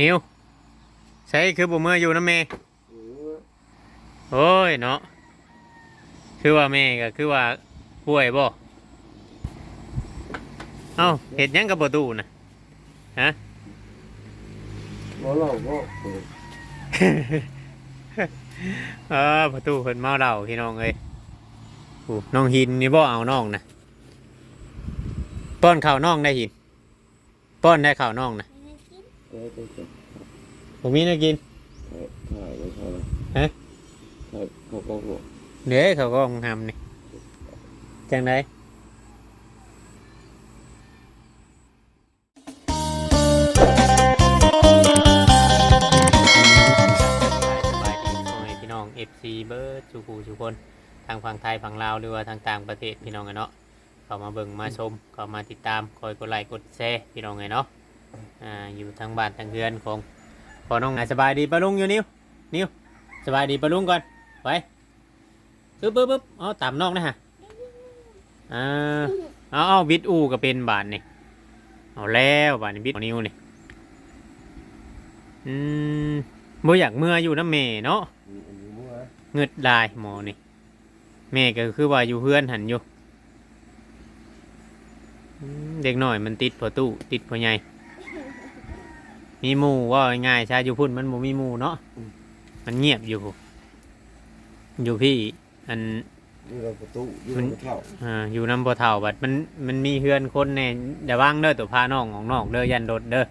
นิวใช้คือบ่เมื่ออยู่นะเมเออโอ้ยเนาะคือว่าแม่ก็คือว่าป่วยบ่เอ้าเห็ดหยังกับประตูนะฮะบ่เล่าบ่เปิดเออประตูเพิ่นเมาเหล้าพี่น้องเอ้ยโอ้น้องหินนี่บ่เอาน้องนะป้อนข้าวน้องได้หินป้อนได้ข้าวน้องนะ เออเปิดเปิดผมมีน่ากิน ถ่ายถ่ายไว้ถ่ายไว้ฮะ ถ่ายเขาก็บอกเด้เขาก็ทำนี่จังไดสบายดีพ่อแม่พี่น้อง FC เบิร์ดสุภูสุคน ทางฝั่งไทยฝั่งลาวหรือว่าทางต่างประเทศพี่น้องกันเนาะเข้ามาเบิ่งมาชมเข้ามาติดตามคอยกดไลค์กดแชร์พี่น้องไงเนาะ อ่าอยู่ทางบ้านทางเรือนของพอน้องอะสบายดีปะลุงอยู่นิ้วนิ้วสบายดีปะลุงก่อนไปปึ๊บปึ๊บปึ๊บเอาตามนอกนะฮะอ่าเอาเอาบิดอูก็เป็นบาทนี่เอาแล้วบาทนี่บิดนิ้วนี่อืมบ่อยากเมื่ออยู่น้ำเมเนาะเงืดลายหมอนี่แม่ก็คือว่าอยู่เพื่อนหันอยู่เด็กหน่อยมันติดพอตู้ติดพอใหญ่ มีหมู่ว่าง่ายๆชาอยู่พุ่นมันบ่มีหมู่เนาะมันเงียบอยู่อยู่พี่อัน อยู่ในประตูอยู่มัในนกระเท่าอ่าอยู่น้ำพอเท่าบัดมันมันมีเฮือนคนแน่อย่าว่างเด้อตัวพาน้องของนอกเด้อยันโดดเด้อ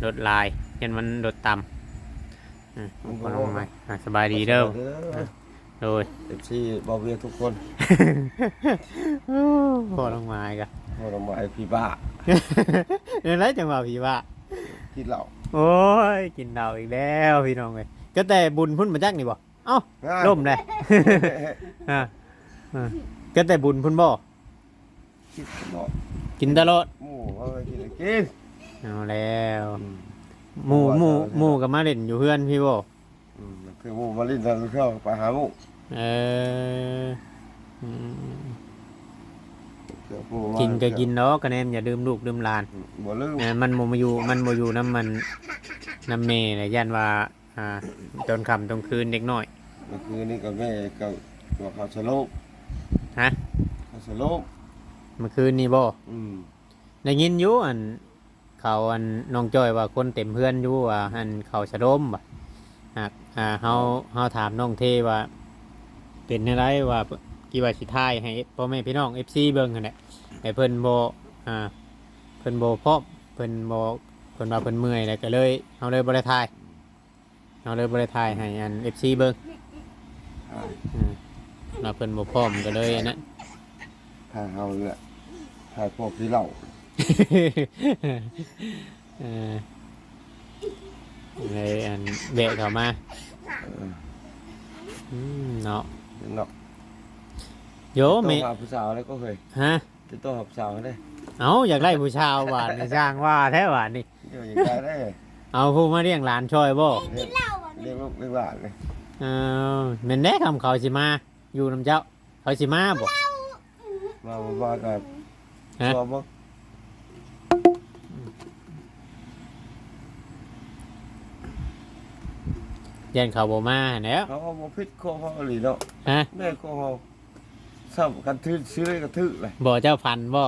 โดดลายยันมันโดดต่ำอืมพอลงมาอะสบายดีเด้อโดย เอฟซีบอเวียทุกคนพอลงมาอีกันพอเรามาไอพี่บ้าเดี๋ยวไรจังหวะพี่ว่า กินเหล้าโอ้ยกินเหล้าอีกแล้วพี่น้องเลยก็แต่บุญพุ่นมาจักนี่บ่เอ้าล่มเลยอ่าอ่าก็แต่บุญพุ่นบ่คิดตลอดกินตลอดหมูเขาไปกินกินเอาแล้วอืมหมู่หมู่ว่าจะหมู่กับมาเล่นอยู่เพื่อนพี่บ่อืมคือหมูมาลิ้นทางเข้าไปหาหมูเอออืม เดี๋ยวหมูมากินก็กินเนาะกระแนมอย่าดื่มลูกดื่มหลานอืมบ่ลืมเออมันโมมาอยู่มันโมอยู่น้ำมันน้ำเมย์เลยยันว่าอ่าจนคำตรงคืนเด็กน้อยเมื่อคืนนี้กับแม่ก็ตัวเขาสโลปฮะเขาสโลปเมื่อคืนนี้บ่อืมได้ยินอยู่อันเขาอันน้องจ้อยว่าคนเต็มเพื่อนอยู่ว่าอันเขาชะโดมบ่หากอ่าเฮาเฮาถามน้องเทว่าเป็นอะไรว่า กี่ว่าสิทายให้พ่อแม่พี่น้อง FC เบิ่งหั่นแหละแต่เพิ่นบ่อ่าเพิ่นบ่พร้อมเพิ่นบ่เพิ่นว่าเพิ่นเมื่อยแล้วก็เลยเฮาเลยบ่ได้ทายเฮาเลยบ่ได้ทายให้อัน FC เบิ่งอ่าอืมเราเพิ่นบ่พร้อมก็เลยอันนั้นถ่ายเอาเลยถ่ายพวกที่เหล้าเออเลยอันเบะเข้ามาเอออืมเนาะเดี๋ยวเนาะ โยต้เมองหาผู้สาวแล้วก็เคยฮะ จะต้องหาผู้สาวได้เอาอยากไล่ผู้ชาวหวานนี่สร้างว่าแท้หวานนี่เดี๋ยวอย่างไรได้เอาผู้มาเลี้ยงหลานช่อยบ่เรียกเรียกลูกเรียกหลานเลยเออแม่นแน่คำเขาสิมา อยู่นํเจ้า เขาสิมาบ่มาบ้านกันฮะชอบบ่ยันเขาบ่มาหั่นแหล้วเขาเอามาพิษข้อเขาหลีเนาะฮะแม่ข้อเขา ซ้ำกันทื่อซื้อเลยกระทื่อเลยบ่เจ้าพันบ่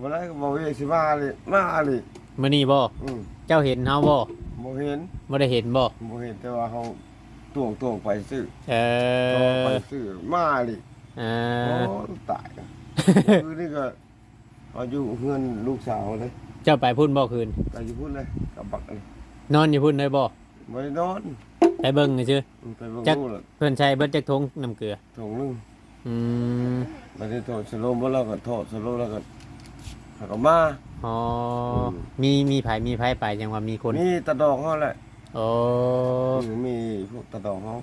มาได้ก็บอกว่าสิมาเลยมาเลยมื้อนี้บ่อืมเจ้าเห็นเฮาบ่บ่เห็นบ่ได้เห็นบ่บ่เห็นแต่ว่าเขาตวงตวงไปซื้อเอตวงไปอซื้อมาเลยเอโอ้อตายคือนี่ก็อายุเพื่อนลูกสาวเลยเจ้าไปพุ่นบ่คืน ไปอยู่พุ่นเลยกับบักเลยนอนอยู่พุ่นเลยบ่ไม่ได้นอนไปเบิ่งซื่อ ไปเบิ่งจักลูกละเพิ่นใช้เบิดจักทงน้ำเกลือ ถุงหนึง อืมไปที่โทษสโลมแล้วก็โทษสโลมแล้วก็หากมา อ๋ออม มีมีไผมีไผไปยังว่ามีคนมีตะดอกเขาแหละโอ้มีพวกตะดอกเขา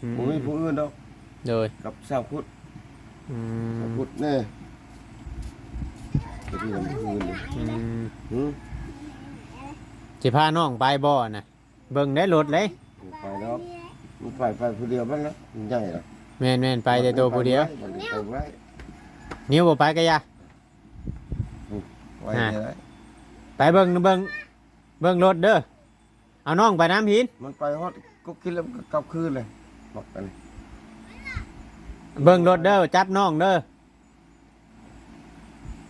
อืบ่มีผู้อื่นดอกโดยกับสาวพุทธอืสาวมพุทธแน่จะมีลำพูนเลยอืมหือสิพาน้องไปบ่น่ะเบิ่งได้รถเลยไปดอกมันไปไปผู้เดียวมันแล้วมันใหญ่หรอก แม่นแม่นไปแต่ตัวผู้เดียว มันไปไว้นิ้วบ่ไปก็อย่าไว้อ่าได้ไปเบิ่งเบิ่งเบิ่งรถเด้อเอาน้องไปน้ำหิน มันไปฮอดก็กินแล้วมันก็กลับคืนเลยบอกกันเลยเบิ่งรถเด้อจับน้องเด้อ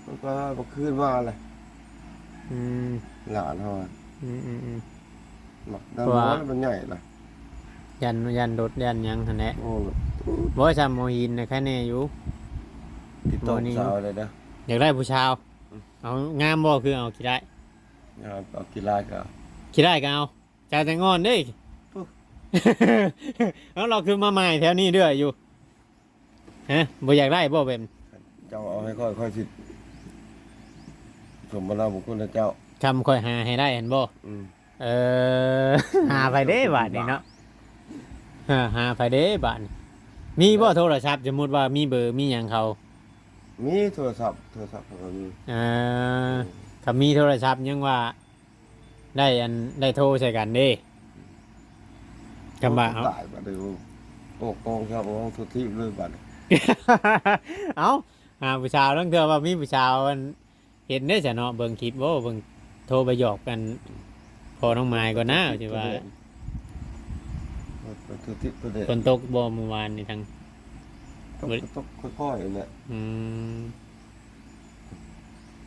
มันก็กลับคืนมาเลยอืมหลานเขาอะอืมอืมอืม บอกดำน้อยมันใหญ่เลยยันยันรถยันหยังหั่นแหละโอ้ บ่จำโมหินนะแค่นี้อยู่ ติดต่อโอ้นี่สาวเลยนะอยากได้ผู้ชาว เอางามบ่คือเอาขี้ได้งานเอากีฬาก็ขี้ได้ก็เอาจ่ายแต่งอนเด้ปุ๊บแล้วเราคือมาใหม่แถวนี้เด้ออยู่ฮะบ่อยากได้บ่เป็นเจ้าเอาให้ค่อยค่อยสิสมบัติบุคคลนะเจ้าคำค่อยหาให้ได้เห็นบ่อืมเออหาไปเด้บาทนี่เนาะเออหาไปเด้บาทนี่ มีบ่โทรศัพท์สมมุติว่ามีเบอร์มีหยังเขามีโทรศัพท์โทรศัพท์ของเรามีเออถ้ามีโทรศัพท์ยังว่า ได้อันได้โทรใส่กันเด้กำบะเอา ตายบัดเดี๋ยวโอ้กองครับโอ้ทุกที่เลยบัดเอาหาผู้ชาวต้องเถื่อว่ามีผู้ชาวมันเห็นได้จ้ะเนาะเบิ่งคลิปบ่เบิ่งโทรไปหยอกกัน พอน้องไม้ก่อนนะสิว่า ทุกที่ประเด็นฝนตกบ่เมื่อวานนี่ทั้งต้องต้องค่อยๆเนี่ยอืม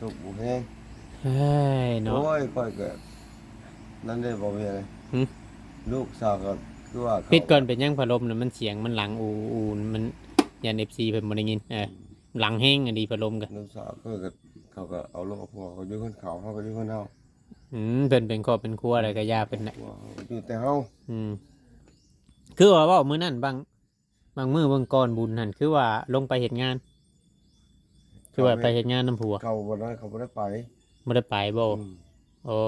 ตกบุแห้งเฮ้ยเนาะโอ้ยค่อยเกิดนั่นได้บอกว่าอะไรหึลูกสาวก็คือว่าเขาปิดก่อนเป็นยังพัดลมน่ะมันเสียงมันหลังอูอูมันยัน FC เพิ่นบ่ได้ยินเออหลังแห้งอะดีพัดลมกันลูกสาวก็ก็เขาก็เอาลูกเอาผัวเขาอยู่คนเขาเขาก็อยู่คนเฮาอืมเพิ่นเป็นครอบเป็นครัวอะไรก็ย่าเป็นน่ะผัวเขาอยู่แต่เฮาอืม คือว่าเว้ามื้อนั้นบางบางมื้อบางก่อนบุญนั่นคือว่าลงไปเฮ็ดงาน คือว่าไปเฮ็ดงานนํผัวเขาบ่ได้เขาบ่ได้ไปบ่ได้ไปบ่อืมโอ้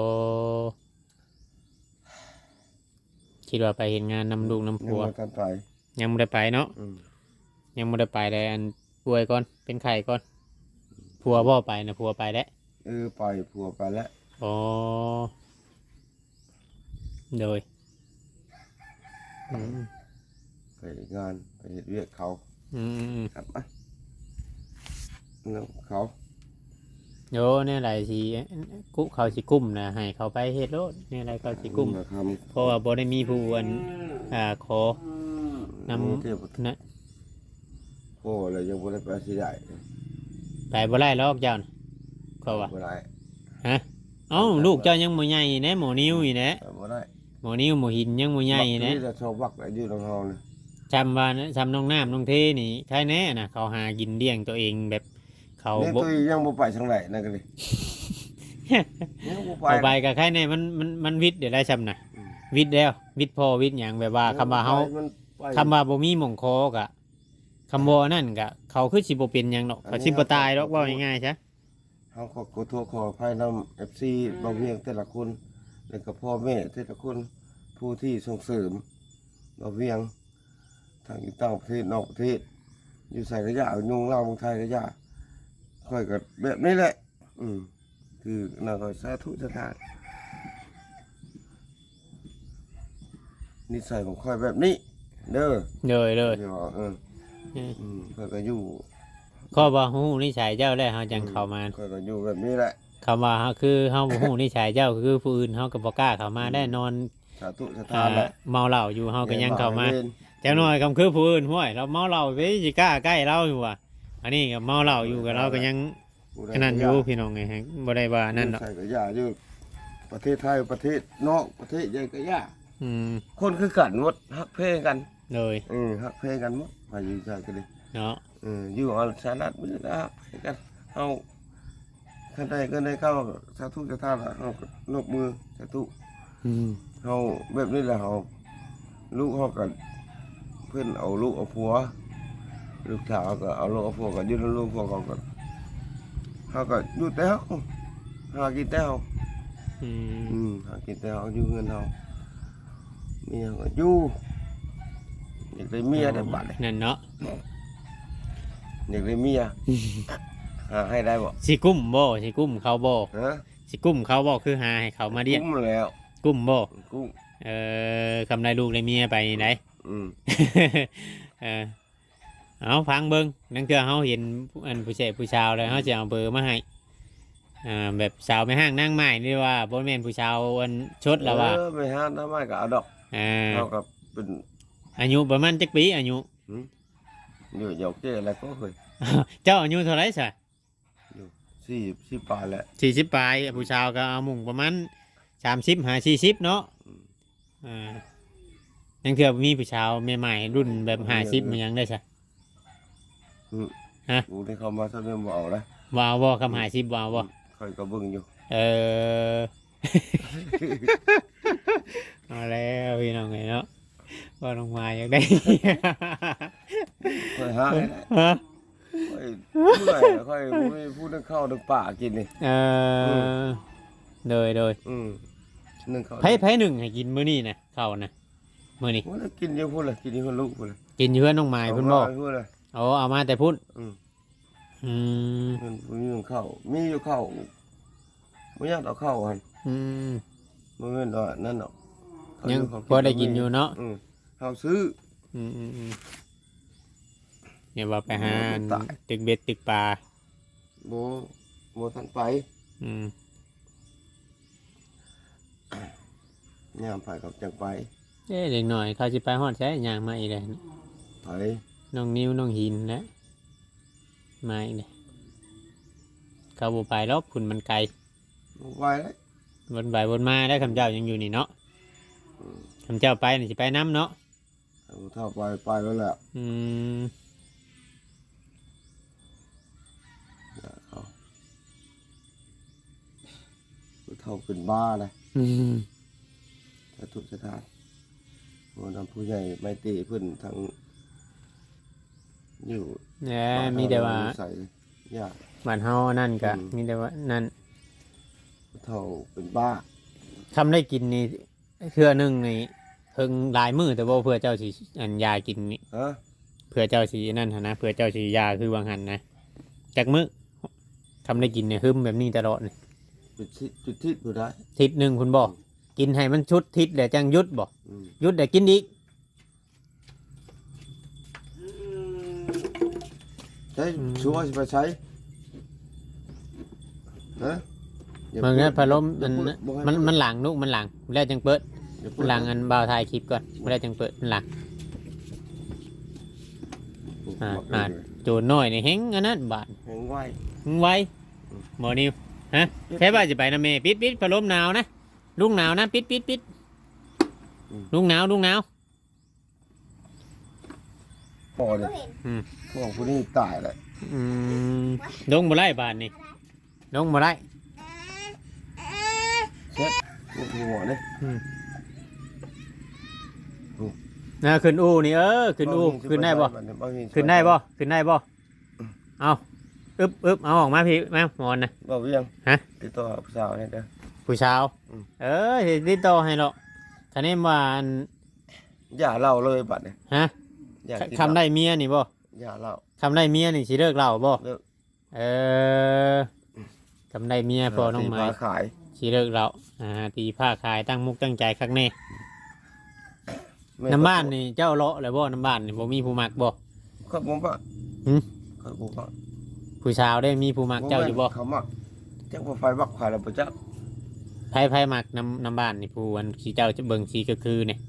คิดว่าไปเฮ็ดงานนำลูกนำยังผัวบ่ทันไปยังบ่ได้ไปเนาะอืมยังบ่ได้ไปแต่อันป่วยก่อนเป็นไข้ก่อนผัวบ่ไปนะผัวไปแล้วเออไปผัวไปแล้วอ๋อโดย อืมไปเฮ็ดงานไปเฮ็ดเวียกเขาอืมอืมอืมครับอะแล้วเขา โยเนี่ยอะไรสิกุเขาสิกุ้มนะให้เขาไปเฮ็ดโลดเนี่ยอะไรเขาสิกุ้มาทำเพราะว่าบ่ได้มีผู้อันอ่าขอนำเทียบนะโอ้เลยยังบ่ได้ไปสิได้ไปบ่ได้หรอกเจ้าน่ะเขาว่าบ่ได้เอ้าลูกเจ้ายังบ่ใหญ่แน่หมอนิ้วอีแน่ไปบ่ได้ หมอนิ้วหมอหินยังบ่ใหญ่แน่บักจะชอบบักอายุของเฮานี่จำว่านะจำน้องน้ำน้องเทนี่ใครแน่น่ะเขาหากินเลี้ยงตัวเองแบบเขานี่บ่ตัวยังบ่ไปทางไหนนั่นก็ดิยังบ่ไปเอาไปกับใครแน่มันมันมันวิทย์เดี๋ยวได้จำน่ะอืมวิทย์แล้ว วิทย์พอวิทย์หยังแบบว่าคำว่าเฮามันไปคำว่าบ่มีหม่องคอกะคำว่านั่นกะ เขาคือสิบ่เป็นหยังดอกเขาสิบ่ตายดอกว่าง่ายๆซะเฮาขอขอโทษขออภัยนำ FC บางเวียงแต่ละคน แล้วก็พ่อแม่แต่ละคนผู้ที่ส่งเสริมบางเวียงทางอยู่ต่างประเทศนอกประเทศ อยู่ใส่ระยะยุงเล่าเมืองไทยระยะค่อยก็แบบนี้แหละ อืมคือน่าก็สาธุสถานนิสัยของค่อยแบบนี้ เด้อเลยเลยที่ว่าเออเอออืมค่อยก็อยู่ข้อบ่ฮู้นิสัยเจ้าแล้วเฮาจังเข้ามาค่อยก็อยู่แบบนี้แหละ คำว่าเฮาคือเฮาบ่ฮู้นิสัยเจ้าคือผู้อื่นเฮาก็บ่กล้าเข้ามาได้นอนสาธุสอ่าถานแหละเมาเหล้าอยู่เฮาก็ยังเข้ามาเรียนจังน้อยคำคือผู้อื่นห้วยเราเมาเหล้าไปสิกล้าใกล้เราอยู่ว่ะอันนี้ก็เมาเหล้าอยู่กับเราก็ยังผู้ใดอันนั้นอยู่พี่น้องไงฮะบ่ได้ว่านั่นดอกใส่ก็ยาอยู่ประเทศไทยประเทศนอกประเทศใหญ่ก็ยาอืมคนคือกันหมดฮักเพลงกันเลยเออฮักเพลงกันหมดมาอยู่ใจกันเลยเนาะ เอออยู่เอาสารัฐไม่ได้ฮักเพลงกันเอา ขันใดก็ได้เข้าสาธุสถานละเอานกมือสาธุอืมเอาแบบนี้แหละเอาลูกเขากัน เพื่อนเอาลูกเอาผัว ลูกสาวก็เอาลูกเอาผัวกันอยืนลูกผัวกันกันเขาก็อยู่แต่เขาหากินแต่เขาอืมอืมหากินแต่เขาอยู่เงินเขาเมียก็อยู่อยากได้เมียได้บัดเลยนั่นเนาะอยากได้เมีย หาให้ได้บ่สิกุ้มบ่สิกุ้มเขาบ่ฮะสิกุ้มเขาบ่คือหาให้เขามาเรียกกุ้มแล้วกุ้มบ่กุ้งเอ่อคำไรลูกไรเมียไปไหนอืมเออเอาฟังเบิ่งนั่นคือเฮาเห็นอันผู้ชายผู้ชาวเลยเฮาจะเอาเบอร์มาให้อ่าแบบสาวไม่ห้างนั่งไม้นี่ว่าบ่แม่นผู้ชาวอันชดแล้วว่าเออไม่ฮะน้ำไม้ก็เอาดอกอ่าเท่ากับเป็นอายุประมาณจักปีอายุอยู่หยอกเจ้อะไรก็เคยเจ้าอายุเท่าไหร่ซะอยู่สี่สี่ปลายแหละ40ปลายผู้ชาวก็เอามุ่งประมาณ30 5 40เนาะอ่ายังเถื่อมีผู้ชาวใหม่ๆรุ่นแบบ50มันยังได้ซะฮะกูที่เขามาทำเรื่องบ่เอานะว้าวบ่คำ50ว้าวบ่คอยก็เบิ่งอยู่ เออเอาแล้วพี่น้องไงเนาะว่าลงมาอยากได้คอยหาให้ได้ฮะ คอยเมื่อยแล้วคอยบ่มีพูดนึงข้าวนึงป่ากินนี่ เออโดยโดยอืมนึงข้าวไผ่ไผ่หนึ่งให้กินมื้อนี้นะข้าวนะมื้อนี้ว่าแล้วกินเยอะพูดเลยกินเยอะลูกพูดเลยกินอยู่เพื่อนน้องไม้เพุ่นบ่เอามาพูดเลยโอ้เอามาแต่พุ่นอืมอืมมันมีอยู่ข้าวมีอยู่ข้าวไม่อยากเอาข้าวหันอืมมันไม่นอนนั่นหรอกเขายังเขาพอได้กินอยู่เนาะอืมเขาซื้ออืมอืมอืม เนี่ยว่าไปหาตาย ตึกเบ็ดตึกปลาโบโบทันไปอืมย่ามไปกับจังไปเอ๊ะเด็กหน่อยเขาสิไปฮอดใช้ย่างมาอีกเลยไปน้องนิ้วน้องหินนะมาอีกเลยเขาบ่ไปหรอกคุณมันไกล บ่ไปเลยบนใบบนมาได้คำเจ้ายังอยู่นี่เนาะอืมคำเจ้าไปนี่สิไปน้ำเนาะเอาเท่าไปไปแล้วแหละอืม เท่าเป็นบ้าเลยอืมถ้าทุกสถานโอ้นำผู้ใหญ่ไม่ตีเพื่อนทางอยู่เนี่ยบ้นมีแต่ว่าใส่ยาก บ้านเฮานั่นกะอืม มีแต่ว่านั่นเท่าเป็นบ้าทำได้กินนี่เพื่อหนึงนี่เพิ่งหลายมือแต่ว่าเพื่อเจ้าสิอันยากินนี่ฮะเพื่อเจ้าสีนั่นหั้นนะเพื่อเจ้าสียาคือวางหันนะจากมือทำได้กินเนี่ยฮึมแบบนี้ตลอดนี่ จุดที่จุดที่ผู้ได้ทิศหนึ่งคุณบอกกินให้มันชุดทิศเดี๋ยวจังหยุดบอกอืมหยุดเดี๋ยวกินอีกใช้ชัวร์สิไปใช้ฮะอย่ามันเนี่ยพูดพัดลมอย่ามันพูดบ่ให้มันพูดมันหลังนุกมันหลังแล้วจังเปิดอย่าพูมัดนหลังอันบ่าวถ่ายคลิปก่อนแล้วจังเปิดมันหลัง อ่าอ่า โจรน้อยนี่เฮงอันนั้นบาด แหงไว้ มึงไว้หมอนิว ฮะใช่ป่ะจะไปนะเมปิดปิดพัดลมหนาวนะลุงหนาวนะปิดปิดปิดลุงหนาวลุงหนาวพอเลยอืมพวกผู้นี้ตายเลยอืมลงบ่ไล่บาทนี่ลงบ่ไล่เช็ดลูกหัวเนี่ยนะขึ้นอูนี่เออขึ้นอูขึ้นได้บ่ขึ้นได้บ่ขึ้นได้บ่เอา อึบอึบเอาออกมาพี่แม่หมอนนะบ่เวียงฮะ ติดต่อผู้สาวเนี่ยเด้อ ผู้ชาวอืม เออสิติดต่อให้หรอกคันนี้ว่าอันอย่าเล่าเลยบัดเนี่ยฮะอย่ากินคำได้เมียนี่บ่อย่าเล่า คำได้เมียนี่สิเลิกเล่าบ่เลิก เออคำได้เมียพอน้องไม้ ตีขายสิเลิกเล่าอ่าตีผ้าขายตั้งมุกตั้งใจคักแน่แม่น้ำบ้านนี่เจ้าเลาะเลยบ่น้ำบ้านนี่บ่มีผู้มักบ่เขาบอกว่าหืมเขาบอกว่า ผู้ชาวได้มีผู้มักเจ้าอยู่บ่เขามักเจ้าบ่ไฟบักควายแล้วบ่จักไผไผมักน้ำน้ำบ้านนี่ผู้อันสีเจ้าจะเบิ่งสีก็คือเนี่ย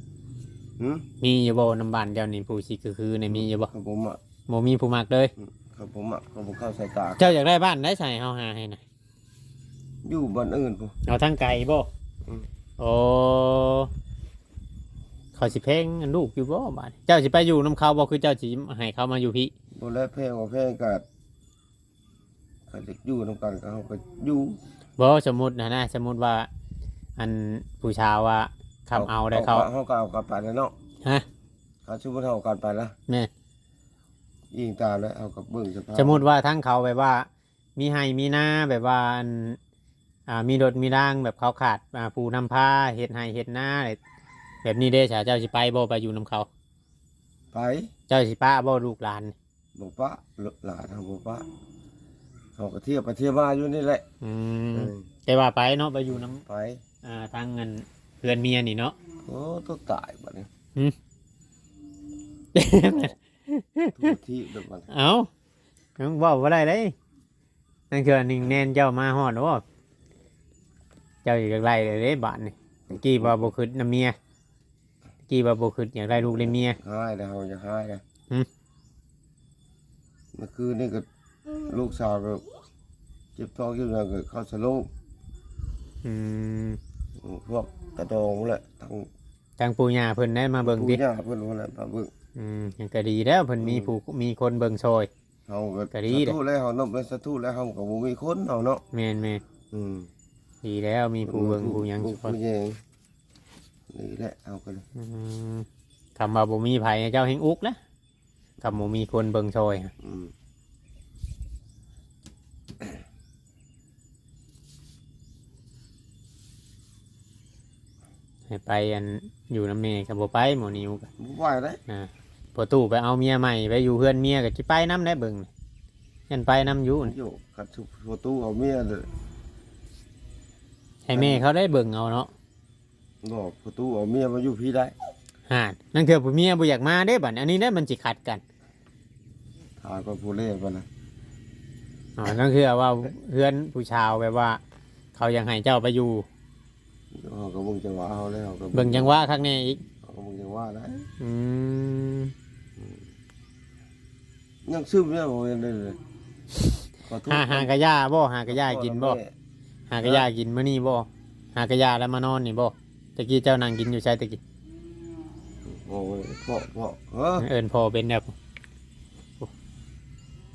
หืมมีอยู่บ่น้ำบ้านเจ้านี่ผู้สีก็คือเนี่ยมีอยู่บ่เขาบ่มักบ่มีผู้มักเลยเขาบ่มักเขาบ่เข้าสายตา เจ้าอยากได้บ้านได้ใส่เฮาหาให้หน่อยอยู่บ้านอื่นพุ่นเอาทางไกลบ่อืมโอ้เขาสิเพ่งอันลูกอยู่บ่บ้านเจ้าสิไปอยู่น้ำเขาบ่คือเจ้าสิให้เขามาอยู่พี่บ่แล้วแพงว่าแพงก็ เขาจะอยู่นํกันก็เขาก็อยู่บ่สมมุตินะนะสมมุติว่า อันผู้ชาวว่าคำเอาได้เขาเฮาก็เอากลับไปแล้วเนาะฮะเขาสมมุติเฮาเอากลับไปแล้วแม่ยิงตามแล้วเอากับเบิ่งสภาพสมมุติว่าทั้งเขาแบบว่า มีให้มีหน้าแบบว่าอันอ่ามีรถมีร่างแบบเขาขาดอ่าปูนำผ้าเห็ดให้เห็ดหน้าอะไรแบบนี้เด้ฉาเจ้าสิไปบ่ไปอยู่นํเขา ไป เจ้าสิป้าบ่ลูกหลานบ่ปะหลานเฮาบ่ปะ เขาก็เที่ยวไปเที่ยวมาอยู่นี่แหละอืเอมอแต่ว่าไปเนาะไปอยู่น้ไปำอ่าทางเงินเพื่อนเมียนี่เนาะ โอ้ตัวตายบัดนี้ทุกที่เดอกบัดเอายังบอกว่าได้เลยนั่นคือหนึ่งแน่นเจ้ามาฮอดว่าเจ้าอยากไล่เลยเด้บาทนี่ตะกี้ว่าบ่คิดนํเมียตะกี้ว่าบ่คิดอยากได้ลูกได้เมีย หายแล้วจะหายแล้วหืม เมื่อคืนนี่ก็ ลูกสาวก็เจ็บท้องเจ็บหนังก็เข้าสโลปอืมพวกกระดองแหละทั้งทางปู่ย่าเพิ่นได้มาเบิ่งผู้ติย่าเพิ่นว่าแหละมาเบิ่งอืมยังก็ดีแล้วเพิ่นมีผู้มีคนเบิ่งซอยเฮาก็ก็ดีสาเด้ธุแล้วเฮานบแล้วสาธุแล้วเฮาก็บ่มีคนเฮาเนาะแม่นแม่นอืมดีแล้วมีผู้เบิ่งผู้หยังผู้ซอยผู้แยงนี่แหละเอากันอืมคำว่าบ่มีไผเจ้าแห่งอุกนะคำบ่มีคนเบิ่งซอยอืม ให้ไปอันอยู่น้ำเมย์กับบ่ไปหมอนิวก็บ่ไหวได้พอตู้ไปเอาเมียใหม่ไปอยู่เพื่อนเมียก็สิไปน้ำได้เบิ่งยันไปน้ำอยู่นี่อยู่กัดสุประตูเอาเมียเด้อให้แม่เขาได้เบิ่งเอาเนาะบอกประตูเอาเมียมาอยู่พี่ได้ห่านนั่นคือผู้เมียบ่อยากมาได้บัดอันนี้ได้มันสิขัดกันทายก็ผู้เล่นไปนะอ๋อนั่นคือว่าเพื่อนผู้ชาวแบบว่า เขายังให้เจ้าไปอยู่ เขาก็เบิ่งจังหวะเขาแล้วเขาก็เบิ่งจังว่าข้างในอีกเขาก็เบิ่งจังหวะได้อืมยังซึมเนี่ยบ่เห็นได้เลยขอโทษหาหากระยาบ่หากระยากินบ่แม่หากระยากินมื้อนี้บ่ หากระยาแล้วมานอนนี่บ่ตะกี้เจ้านั่งกินอยู่ใช่ตะกี้โอ้ยพ่อพ่อเออเอิ้นพ่อเป็นแบบ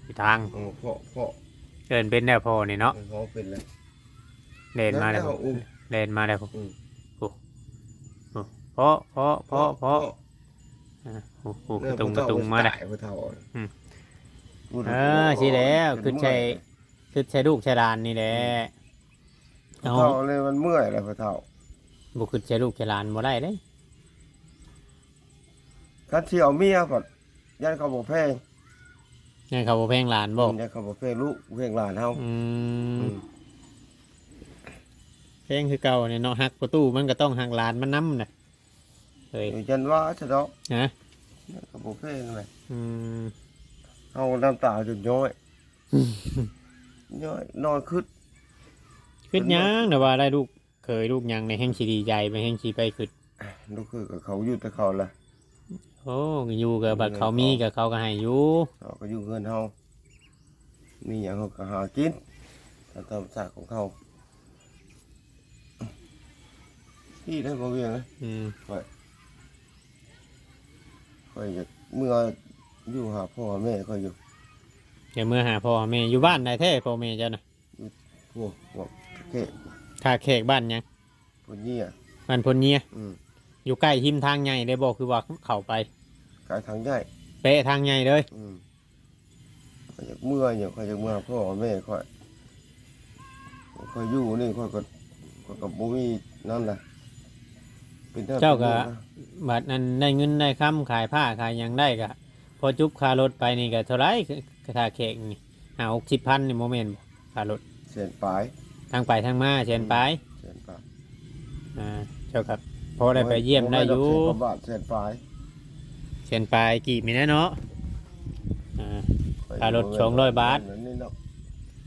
อยู่ทางโอ้พ่อพ่อเอิ้นเป็นแบบพ่อนี่เนาะเขาเป็นแล้วเล่นมาแล้วเขาอุ้ม เล่นมาแล้วอืมเพราะเพราะเพราะเพราะอ่าโอ้โหกระตุงกระตุงมาได้ ผู้เฒ่าอืมผู้เอฒ่าอสิแล้วคือใช้คือใช้ลูกใช้หลานนี่แหละผู้เอาเฒ่าเลยมันเมื่อยแล้วผู้เฒ่าบ่คือใช้ลูกใช้หลานบ่ได้เด้คันที่เอาเมียก่อนยันเขาบ่แพงงั้นเขาบ่แพงหลานบ่ยันเขาบ่แพงลูกแพงหลานเฮาอืมอืม แพงคือเก่าเนี่ยเนาะฮักประตูมันก็ต้องฮักหลานมันนำน่ะเฮ้ยยันว่าซะดอกฮะยันเขาบ่แพงเลยอืมเฮาน้ำตาจนย้อยย้อยนอนคึดคิดหยังแต่ว่าได้ลูกเคยลูกหยังในแห่งสิดีใจไปแห่งสิไปคิดลูกคือกับเขาอยู่แต่เขาละโอ้อยู่กับบัดเขามีกับเขาก็ให้อยู่เขาก็อยู่เงินเฮามีหยังเขาก็หากินตามธรรมชาติของเขา พี่ได้บ่เวียงนะอืมค่อยอยากเมื่ออยู่หาพ่อแม่ค่อยอยู่เดี๋ยวเมื่อหาพ่อแม่อยู่บ้านได้แท้พ่อแม่เจ้าน่ะพวกพวกเก้ค่าแขกบ้านหยังพวกเนี้ยบ้านพลเนียอืมอยู่ใกล้หิมทางใหญ่ได้บอกคือว่าเข้าไป กายทางใหญ่เป๊ะทางใหญ่เลย อืมค่อยอยากเมื่ออยู่ค่อยอยากเมื่อพ่อแม่ค่อยค่อยอยู่นี่ค่อยก็ค่อยกับบ่มีนั่นแหละเป็นท่เจ้าก็เป็นนี่นะบัดนั้นได้เงินได้คำขายผ้าขายหยังได้ก็พอจุบค่ารถไปนี่ก็เท่าไหรคือค่าแขกนี่หาหกสิบพันนี่โมเมนต์ค่ารถเสียนปลายทางไปทางมาเชนไปเสียนปลายอ่าเจ้าครับพอได้ไปเยี่ยมได้อยู่เสีนกว่าบาทเสียนปลายเชนไปกี่มีแน่เนาะอ่า ค่ารถ200บาทนี่เนาะ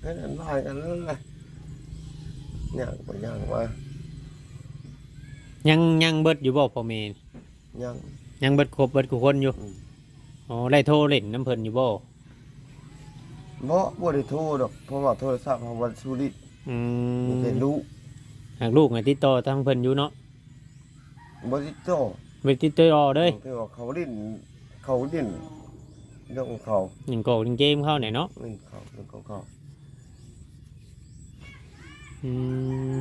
แค่นั้นได้กันแล้วแหละย่างไปย่างมา ยังยังเบิดอยู่บ่พ่อเมนย่างยังเบิดครบเบิดกูคนอยู่อืม อ๋อได้โทรเล่นน้ำเพิ่นอยู่บ่บ่บ่ได้โทรดอกเพราะว่าโทรศัพท์ของวันสุริตอืมีมแต่รู้หากลูกไงติดต่อทางเพิ่นอยู่เนาะบ่ได้โทรไปติดต่อเลยแต่ว่าเขาเล่นเขาเล่นเรื่องของเขายิงโกยิงเกมเข้าไหนอยเนาะเล่นเขาเรื่องของเขาอืม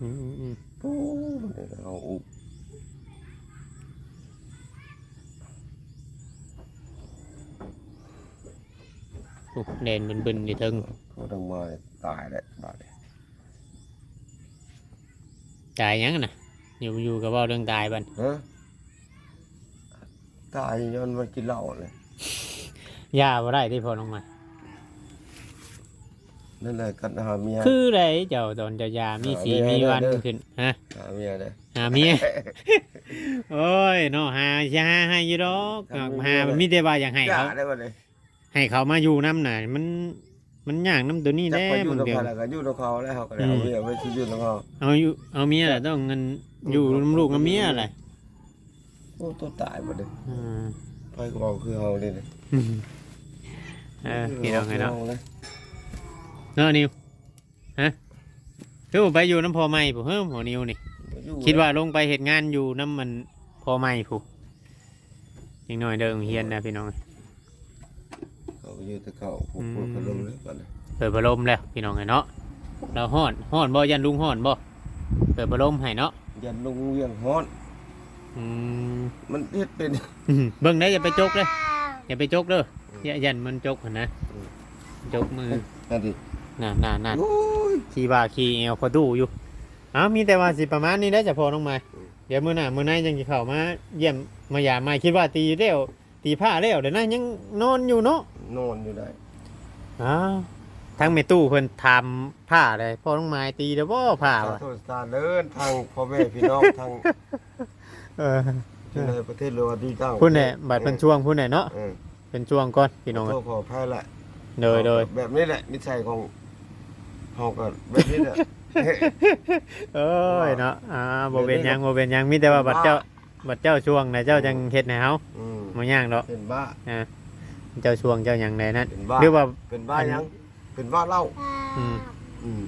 อืมอืมอืมปู๊นี่ เขาอุบโอ้เด่นบึนๆนี่ถึงเขาต้องมาตายแล้วบาดนี้ตายยังน่ะอยู่อยู่กับเว่าเรื่องตายบันฮะตายย้อนมันกินเหล้าเลยย่าบ่ได้ที่พอลงมา นั่นแหละกันหาเมีย คือไรเจ้าตอนเจ้ายามีสีหาเมีมียวันเด้อ ขึ้นฮะหาเมียเลย หาเมีย โอ้ยเนาะหาจะหาให้อยู่ดอกหาเมีย หามันมีแต่ว่าอยากให้จ่าเขาได้บ่เลยให้เขามาอยู่น้ำน่ะมันมันย่างน้ำตัวนี้จักแน่ไปอยู่บางนำเดียว เขาแล้วก็อยู่นำเขาแล้วเขาก็ได้เอาเมียไว้ที่อยู่นำเขา เอาอยู่เอาเมียแหละต้องเงินอยู่น้ำลูกน้ำเมียแหละโอ้ตัวตายบ่เด้อ่าไผก็บอกคือเฮานี่แหละเออพี่น้องไงเนาะคือฮ เนาะนิวฮะคือผมไปอยู่น้ำพอใหม่ผู้เฮ้ยหัวนิวนี่อยู่คิดว่าลงไปเหตุงานอยู่น้ำมันพอใหม่ผู้อีกหน่อยเดิมเฮียนนะพี่น้องเขาก็อยู่แต่เขาผูกผูกกันลงเลยบัดนี้เปิดพัดลมแล้วพี่น้องไงเนาะเราห้อนห้อนบ่ยันลุงห้อนบ่เปิดพัดลมให้เนาะยันลงเวียงฮ้อนอืมมันเฮ็ดเป็นเบิ่งได้อย่าไปจกเลยอย่าไปจกเด้ออย่ายันมันจกหั่นนะจกมือนั่นดิ น่าน่าน่าโอ้ยขี่บ่าขี่เอวพอดูอยู่อ้าวมีแต่ว่าสิประมาณนี้ได้จะพอน้องไม้อืมเดี๋ยวมื้อหน้ามื้อไหนยังสิเข้ามาเยี่ยมมายามไม้คิดว่าตีเร็วตีผ้าเร็วเดี๋ยวนั้นยังนอนอยู่เนาะนอนอยู่ได้อ้าวทั้งแม่ตู้เพิ่นทำผ้าเลยพ่อน้องไม้ตีเด้อบ่ผ้าสาว่ะธุสาเดินทางพ่อแม่พี่น้องทางเออที่ในประเทศหรือว่าที่ต่างพุ่นแหละบัดเป็นช่วงพุ่นแหละเนาะเออเป็นช่วงก่อนพี่น้องขอโทษขออภัยแหละโดยโดยแบบนี้แหละนิสัยของ เฮาก็แบบนี้แหละ เอ้ยเนาะอ่าบ่เป็นหยังบ่เป็นหยังมีแต่ว่าบัดเจ้าบัดเจ้าช่วงน่ะเจ้าจังเฮ็ดให้เฮาอืมบ่ย่างดอกเป็นบ้า เจ้าช่วงเจ้าหยังใดนั้นเป็นบ้า หรือว่า เป็นบ้ายัง เป็นบ้าเหล้าอืมอืม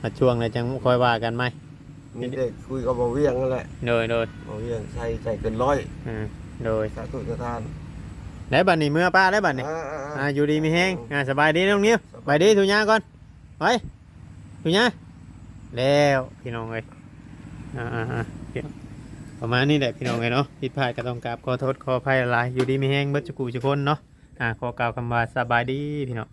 มาช่วงแล้วจังค่อยว่ากันไหมมีเด็กคุยกับบ่เวียงนั่นแหละโดยโดยบ่เวียงใส่ใส่เกินร้อยอ่าโดยสาธุสาทานแล้วบัดนี้เมื่อป้าแล้วบัดนี้อ่าอ่าๆอยู่ดีมีแห้งอ่าสบายดีน้องนิ้วสบายดีทุญญาก่อนไป ทุญญาแล้วพี่น้องเลยอ่าประมาณนี้แหละพี่น้องเลยเนาะผิดพลาดก็ต้องกราบขอโทษขออภัยหลายอยู่ดีไม่แห้งเบิดจุกูจุคนเนาะอ่าขอกล่าวคำว่าสบายดีพี่น้อง